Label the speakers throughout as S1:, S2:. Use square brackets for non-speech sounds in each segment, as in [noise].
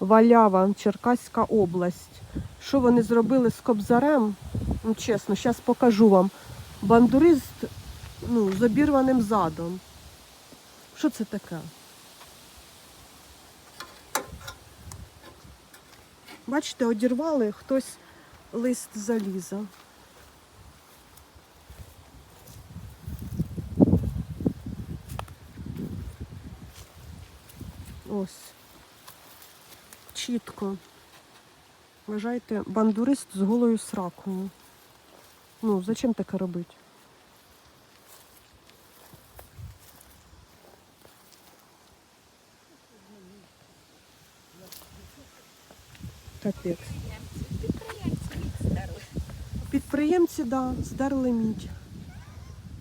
S1: Валява, Черкаська область. Що вони зробили з кобзарем? Ну, чесно, зараз покажу вам. Бандурист ну, з обірваним задом. Що це таке? Бачите, одірвали хтось лист заліза. Ось. Чітко. Вважайте, бандурист з голою сракою. Ну, зачем таке робити? Капець.
S2: Підприємці
S1: да, здерли мідь.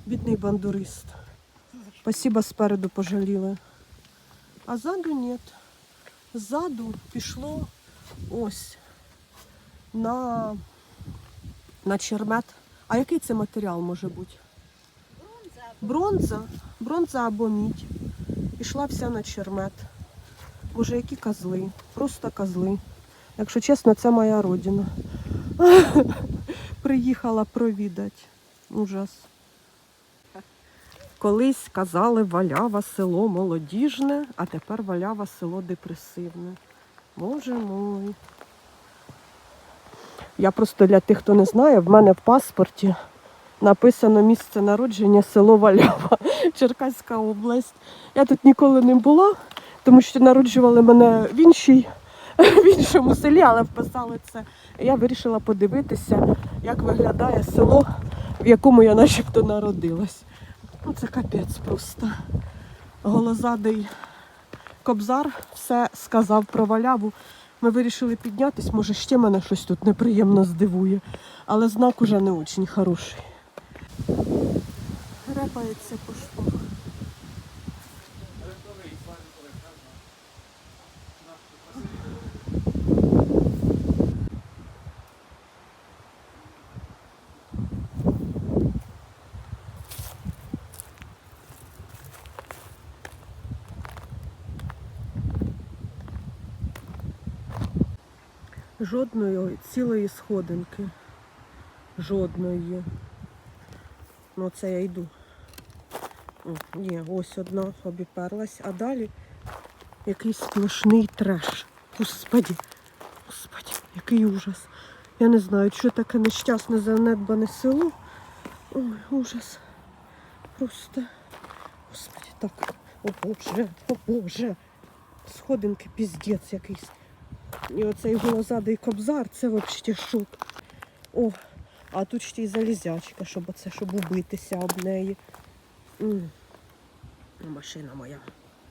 S1: Бідний бандурист. Спасибо, спереду пожаліли. А ззаду ні. Ззаду пішло ось на, на чермет. А який це матеріал може бути? Бронза. Бронза, або мідь. Пішла вся на чермет. Боже, які козли, просто козли. Якщо чесно, це моя родина. [laughs] Приїхала провідати. Ужас. Колись казали валява село молодіжне, а тепер валява село депресивне. Боже мой. Я просто для тих, хто не знає, в мене в паспорті написано місце народження село Валява, [laughs] Черкаська область. Я тут ніколи не була, тому що народжували мене в іншій, [laughs] в іншому селі, але вписали це. Я вирішила подивитися, як виглядає село, в якому я начебто народилась. Ну це капець просто. Голозадий кобзар все сказав про валяву. Ми вирішили піднятись, може ще мене щось тут неприємно здивує, але знак уже не дуже хороший. Репається по шпах. Жодної цілої сходинки. Жодної. Ну, це я йду. О, Ні, ось одна обіперлась, а далі якийсь сплошний треш. Господі, господі, який ужас. Я не знаю, що таке нещасне занедбане село. Ой, ужас. Просто. Господи, так. О Боже, о Боже. Сходинки піздець якийсь. І оцей голозадий кобзар, це взагалі шок. О, а тут ще й залізячка, щоб оце, щоб убитися об неї. М. Машина моя.